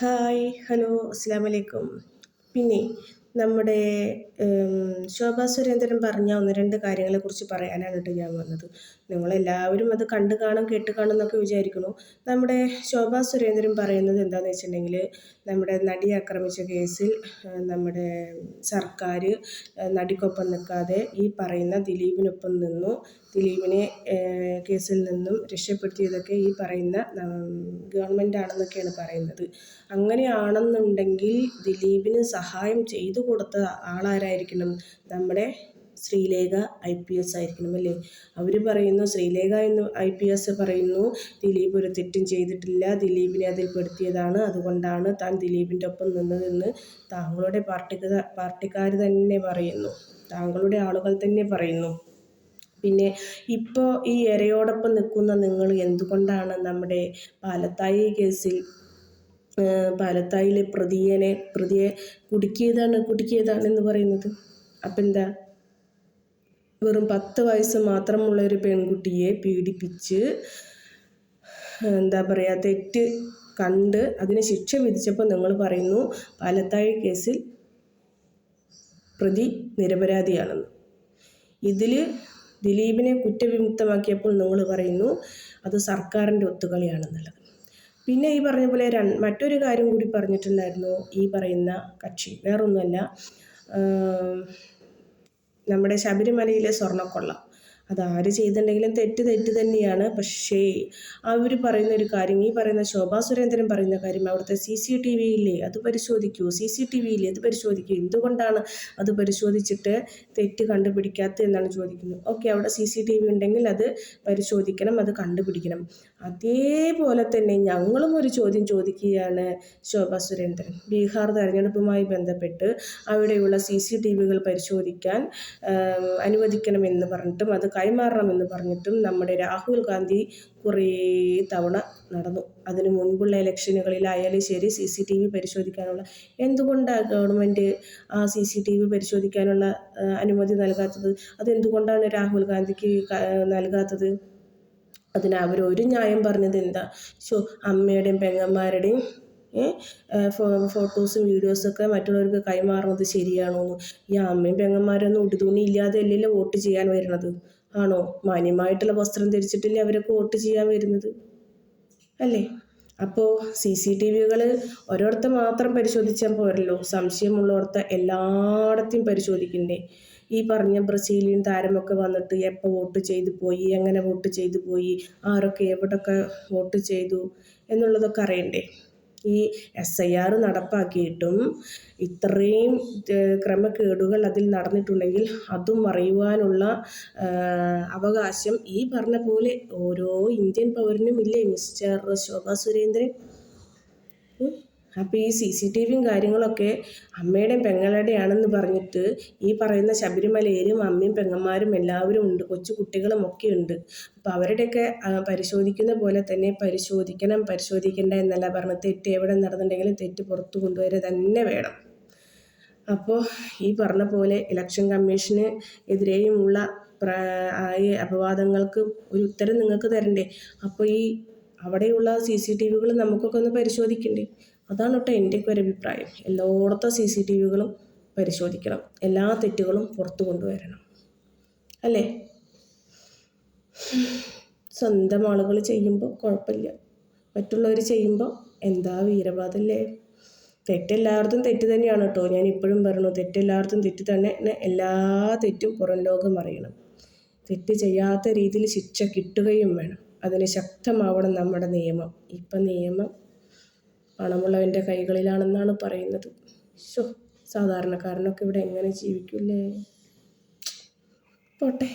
Hi hello അസ്സാം വലൈക്കും പിന്നെ നമ്മുടെ ശോഭാ സുരേന്ദ്രൻ പറഞ്ഞ ഒന്ന് രണ്ട് കാര്യങ്ങളെക്കുറിച്ച് പറയാനാണ് കേട്ടോ ഞാൻ വന്നത്. നിങ്ങളെല്ലാവരും അത് കണ്ടു കാണും കേട്ട് കാണും എന്നൊക്കെ വിചാരിക്കുന്നു. നമ്മുടെ ശോഭാ സുരേന്ദ്രൻ പറയുന്നത് എന്താണെന്ന് വെച്ചിട്ടുണ്ടെങ്കിൽ നമ്മുടെ നടി ആക്രമിച്ച കേസിൽ നമ്മുടെ സർക്കാർ നടിക്കൊപ്പം നിൽക്കാതെ ഈ പറയുന്ന ദിലീപിനൊപ്പം നിന്നു. ദിലീപിനെ കേസിൽ നിന്നും രക്ഷപ്പെടുത്തിയതൊക്കെ ഈ പറയുന്ന ഗവൺമെന്റ് ആണെന്നൊക്കെയാണ് പറയുന്നത്. അങ്ങനെയാണെന്നുണ്ടെങ്കിൽ ദിലീപിന് സഹായം ചെയ്തു കൊടുത്ത ആളാരായിരിക്കണം? നമ്മുടെ ശ്രീലേഖ ഐ പി എസ് ആയിരിക്കണം അല്ലേ? അവർ പറയുന്നു ശ്രീലേഖ എന്ന് ഐ പി എസ് പറയുന്നു ദിലീപ് ഒരു തെറ്റും ചെയ്തിട്ടില്ല ദിലീപിനെ അതിൽ പെടുത്തിയതാണ് അതുകൊണ്ടാണ് താൻ ദിലീപിന്റെ ഒപ്പം നിന്നതെന്ന് താങ്കളുടെ പാർട്ടിക്കാർ പാർട്ടിക്കാർ തന്നെ പറയുന്നു. താങ്കളുടെ ആളുകൾ തന്നെ പറയുന്നു. പിന്നെ ഇപ്പോൾ ഈ എരയോടൊപ്പം നിൽക്കുന്ന നിങ്ങൾ എന്തുകൊണ്ടാണ് നമ്മുടെ പാലത്തായി കേസിൽ പാലത്തായിലെ പ്രതിയെ പ്രതിയെ കുടുക്കിയതാണ് കുടുക്കിയതാണ് എന്ന് പറയുന്നത്. അപ്പം എന്താ? വെറും പത്ത് വയസ്സ് മാത്രമുള്ള ഒരു പെൺകുട്ടിയെ പീഡിപ്പിച്ച് എന്താ പറയുക തെറ്റ് കണ്ട് അതിന് ശിക്ഷ വിധിച്ചപ്പോൾ നിങ്ങൾ പറയുന്നു പാലത്തായി കേസിൽ പ്രതി നിരപരാധിയാണെന്ന്. ഇതിൽ ദിലീപിനെ കുറ്റവിമുക്തമാക്കിയപ്പോൾ നിങ്ങൾ പറയുന്നു അത് സർക്കാരിന്റെ ഒത്തുകളിയാണെന്നുള്ളത്. പിന്നെ ഈ പറഞ്ഞ പോലെ മറ്റൊരു കാര്യം കൂടി പറഞ്ഞിട്ടുണ്ടായിരുന്നു ഈ പറയുന്ന കക്ഷി. വേറൊന്നുമല്ല. നമ്മുടെ ശബരിമലയിലെ സ്വർണക്കൊള്ള. അതാര് ചെയ്തിട്ടുണ്ടെങ്കിലും തെറ്റ് തെറ്റ് തന്നെയാണ്. പക്ഷേ അവർ പറയുന്ന ഒരു കാര്യം ഈ പറയുന്ന ശോഭാ സുരേന്ദ്രൻ പറയുന്ന കാര്യം അവിടുത്തെ സി സി ടി വി ഇല്ലേ അത് പരിശോധിക്കൂ. സി സി ടി വി ഇല്ലേ അത് പരിശോധിക്കൂ. എന്തുകൊണ്ടാണ് അത് പരിശോധിച്ചിട്ട് തെറ്റ് കണ്ടുപിടിക്കാത്തത് എന്നാണ് ചോദിക്കുന്നത്. ഓക്കെ അവിടെ സി സി ടി വി ഉണ്ടെങ്കിൽ അത് പരിശോധിക്കണം അത് കണ്ടുപിടിക്കണം. അതേപോലെ തന്നെ ഞങ്ങളും ഒരു ചോദ്യം ചോദിക്കുകയാണ് ശോഭാ സുരേന്ദ്രൻ. ബീഹാർ തെരഞ്ഞെടുപ്പുമായി ബന്ധപ്പെട്ട് അവിടെയുള്ള സി സി ടി വികൾ പരിശോധിക്കാൻ അനുവദിക്കണമെന്ന് പറഞ്ഞിട്ടും അത് കൈമാറണമെന്ന് പറഞ്ഞിട്ടും നമ്മുടെ രാഹുൽ ഗാന്ധി കുറേ തവണ നടന്നു. അതിന് മുൻപുള്ള ഇലക്ഷനുകളിലായാലും ശരി സി സി ടി വി പരിശോധിക്കാനുള്ള എന്തുകൊണ്ടാണ് ഗവൺമെന്റ് ആ സി സി ടി വി പരിശോധിക്കാനുള്ള അനുമതി നൽകാത്തത്? അതെന്തുകൊണ്ടാണ് രാഹുൽ ഗാന്ധിക്ക് നൽകാത്തത്? അതിന് അവർ ഒരു ന്യായം പറഞ്ഞത് എന്താ? ഷോ അമ്മയുടെയും പെങ്ങന്മാരുടെയും ഫോട്ടോസും വീഡിയോസൊക്കെ മറ്റുള്ളവർക്ക് കൈമാറുന്നത് ശരിയാണോന്ന്. ഈ അമ്മയും പെങ്ങന്മാരൊന്നും ഉടുതുണി ഇല്ലാതെ അല്ലല്ലോ വോട്ട് ചെയ്യാൻ വരുന്നത്. ആണോ? മാന്യമായിട്ടുള്ള വസ്ത്രം ധരിച്ചിട്ടില്ലേ അവരൊക്കെ വോട്ട് ചെയ്യാൻ വരുന്നത്? അല്ലേ? അപ്പോൾ സി സി ടി വികൾ ഒരിടത്ത് മാത്രം പരിശോധിച്ചാൽ പോരല്ലോ. സംശയമുള്ളോടത്ത് എല്ലായിടത്തെയും പരിശോധിക്കണ്ടേ. ഈ പറഞ്ഞ ബ്രസീലിയൻ താരമൊക്കെ വന്നിട്ട് എപ്പോൾ വോട്ട് ചെയ്തു പോയി എങ്ങനെ വോട്ട് ചെയ്തു പോയി ആരൊക്കെ എവിടൊക്കെ വോട്ട് ചെയ്തു എന്നുള്ളതൊക്കെ അറിയണ്ടേ? ഈ എസ് ഐ ആർ നടപ്പാക്കിയിട്ടും ഇത്രയും ക്രമക്കേടുകൾ അതിൽ നടന്നിട്ടുണ്ടെങ്കിൽ അതും അറിയുവാനുള്ള അവകാശം ഈ പറഞ്ഞ പോലെ ഓരോ ഇന്ത്യൻ പൗരനും ഇല്ലേ മിസ്റ്റർ ശോഭാ സുരേന്ദ്രൻ? അപ്പോൾ ഈ സി സി ടി വിയും കാര്യങ്ങളൊക്കെ അമ്മയുടെയും പെങ്ങളുടെയാണെന്ന് പറഞ്ഞിട്ട് ഈ പറയുന്ന ശബരിമലയിലും അമ്മയും പെങ്ങന്മാരും എല്ലാവരും ഉണ്ട് കൊച്ചു കുട്ടികളും ഒക്കെ ഉണ്ട്. അപ്പോൾ അവരുടെയൊക്കെ പരിശോധിക്കുന്ന പോലെ തന്നെ പരിശോധിക്കണം പരിശോധിക്കേണ്ട എന്നല്ല പറഞ്ഞ് തെറ്റ് എവിടെ നടന്നിട്ടുണ്ടെങ്കിലും തെറ്റ് പുറത്തു കൊണ്ടുവരിക തന്നെ വേണം. അപ്പോൾ ഈ പറഞ്ഞ പോലെ ഇലക്ഷൻ കമ്മീഷന് എതിരെയുമുള്ള അപവാദങ്ങൾക്ക് ഒരു ഉത്തരം നിങ്ങൾക്ക് തരണ്ടേ? അപ്പോൾ ഈ അവിടെയുള്ള സി സി ടി വികൾ നമുക്കൊക്കെ ഒന്ന് പരിശോധിക്കണ്ടേ? അതാണ് കേട്ടോ എന്റെയൊക്കെ ഒരു അഭിപ്രായം. എല്ലായിടത്തും സി സി ടി വികളും പരിശോധിക്കണം. എല്ലാ തെറ്റുകളും പുറത്തു കൊണ്ടുവരണം. അല്ലേ? സ്വന്തം ആളുകൾ ചെയ്യുമ്പോൾ കുഴപ്പമില്ല. മറ്റുള്ളവർ ചെയ്യുമ്പോൾ എന്താ വീരബാധല്ലേ തെറ്റെല്ലായിടത്തും തെറ്റ് തന്നെയാണ് കേട്ടോ. ഞാൻ ഇപ്പോഴും പറഞ്ഞു തെറ്റെല്ലായിടത്തും തെറ്റ് തന്നെ എല്ലാ തെറ്റും പുറം ലോകം അറിയണം. തെറ്റ് ചെയ്യാത്ത രീതിയിൽ ശിക്ഷ കിട്ടുകയും വേണം. അതിന് ശക്തമാവണം നമ്മുടെ നിയമം. ഇപ്പം നിയമം പണമുള്ളവന്റെ കൈകളിലാണെന്നാണ് പറയുന്നത്. ശോ സാധാരണക്കാരനൊക്കെ ഇവിടെ എങ്ങനെ ജീവിക്കില്ലേ? പോട്ടെ.